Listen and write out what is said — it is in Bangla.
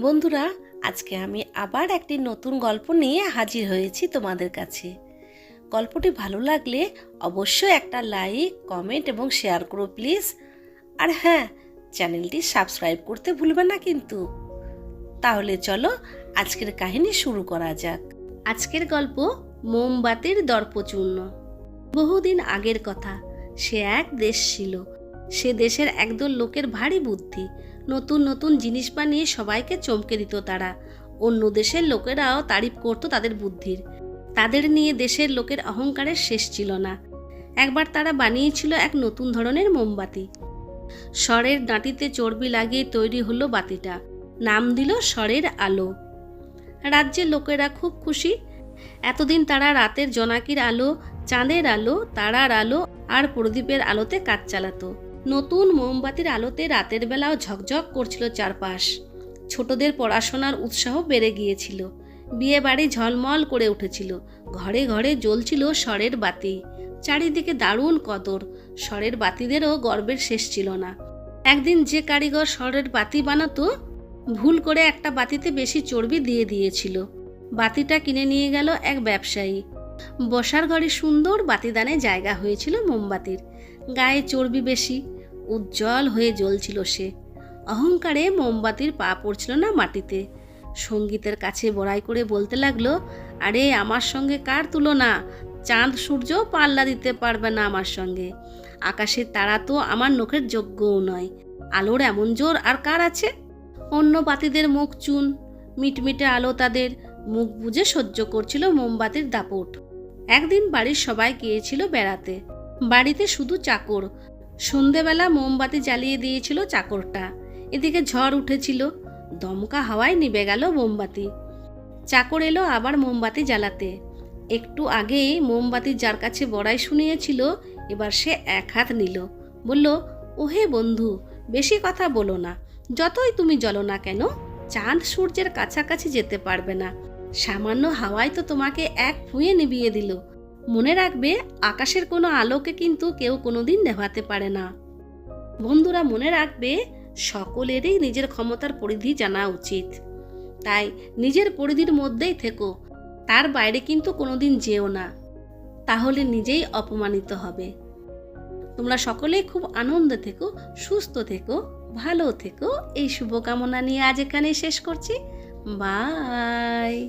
বন্ধুরা, আজকে আমি আবার একটি নতুন গল্প নিয়ে হাজির হয়েছি তোমাদের কাছে। গল্পটি ভালো লাগলে অবশ্যই একটা লাইক, কমেন্ট এবং শেয়ার করো প্লিজ। আর হ্যাঁ চ্যানেলটি সাবস্ক্রাইব করতে ভুলবে না কিন্তু। তাহলে চলো আজকের কাহিনী শুরু করা যাক। আজকের গল্প মোমবাতির দর্পচূর্ণ। বহুদিন আগের কথা, সে এক দেশ ছিল। সে দেশের একদল লোকের ভারী বুদ্ধি নতুন নতুন জিনিস বানিয়ে সবাইকে চমকে দিত তারা। অন্য দেশের লোকেরাও তারিফ করতো তাদের বুদ্ধির। তাদের নিয়ে দেশের লোকের অহংকারের শেষ ছিল না। একবার তারা বানিয়েছিল এক নতুন ধরনের মোমবাতি। স্বরের ডাঁটিতে চর্বি লাগিয়ে তৈরি হলো বাতিটা। নাম দিল স্বরের আলো। রাজ্যের লোকেরা খুব খুশি। এতদিন তারা রাতের জোনাকির আলো, চাঁদের আলো, তারার আলো আর প্রদীপের আলোতে কাজ চালাতো। নতুন মোমবাতির আলোতে রাতের বেলাও ঝকঝক করছিল চারপাশ। ছোটদের পড়াশোনার উৎসাহ বেড়ে গিয়েছিল। বিয়ে বাড়ি ঝলমল করে উঠেছিল। ঘরে ঘরে জ্বলছিল স্বরের বাতি। চারিদিকে দারুণ কদর। স্বরের বাতিদেরও গর্বের শেষ ছিল না। একদিন যে কারিগর স্বরের বাতি বানাতো, ভুল করে একটা বাতিতে বেশি চর্বি দিয়ে দিয়েছিল। বাতিটা কিনে নিয়ে গেল এক ব্যবসায়ী। বসার ঘরে সুন্দর বাতিদানে জায়গা হয়েছিল মোমবাতির। গায়ে চর্বি বেশি উজ্জ্বল হয়ে জ্বলছিল সে। অহংকারে মোমবাতির পা পড়ছিল না মাটিতে। সঙ্গীতের কাছে বড়াই করে বলতে লাগল, আরে, আমার সঙ্গে কার তুলনা? চাঁদ, সূর্য পাল্লা দিতে পারবে না আমার সঙ্গে। আকাশের তারা তো আমার নখের যোগ্যও নয়। আলোর এমন জোর আর কার আছে? অন্য বাতিদের মুখ চুন, মিটমিটে আলো তাদের মুখ বুঝে সহ্য করছিল মোমবাতির দাপট। একদিন বাড়ির সবাই গিয়েছিল বেড়াতে। বাড়িতে শুধু চাকর সন্ধেবেলা মোমবাতি জ্বালিয়ে দিয়েছিল চাকরটা। এদিকে ঝড় উঠেছিল। দমকা হাওয়ায় নিভে গেল মোমবাতি। চাকর এলো আবার মোমবাতি জ্বালাতে। একটু আগেই মোমবাতি যার কাছে বড়াই শুনিয়েছিল, এবার সে এক হাত নিল। বলল, ওহে বন্ধু, বেশি কথা বলো না। যতই তুমি জ্বলো না কেন, চাঁদ সূর্যের কাছাকাছি যেতে পারবে না। সামান্য হাওয়ায় তো তোমাকে এক ফুঁয়ে নিবিয়ে দিল। মনে রাখবে, আকাশের কোনো আলোকে কিন্তু কেউ কোনোদিন নেভাতে পারে না। বন্ধুরা, মনে রাখবে, সকলেরই নিজের ক্ষমতার পরিধি জানা উচিত। তাই নিজের পরিধির মধ্যেই থেকো, তার বাইরে কিন্তু কোনোদিন যেও না। তাহলে নিজেই অপমানিত হবে। তোমরা সকলেই খুব আনন্দে থেকো, সুস্থ থেকো, ভালো থেকো। এই শুভকামনা নিয়ে আজ এখানেই শেষ করছি। বাই!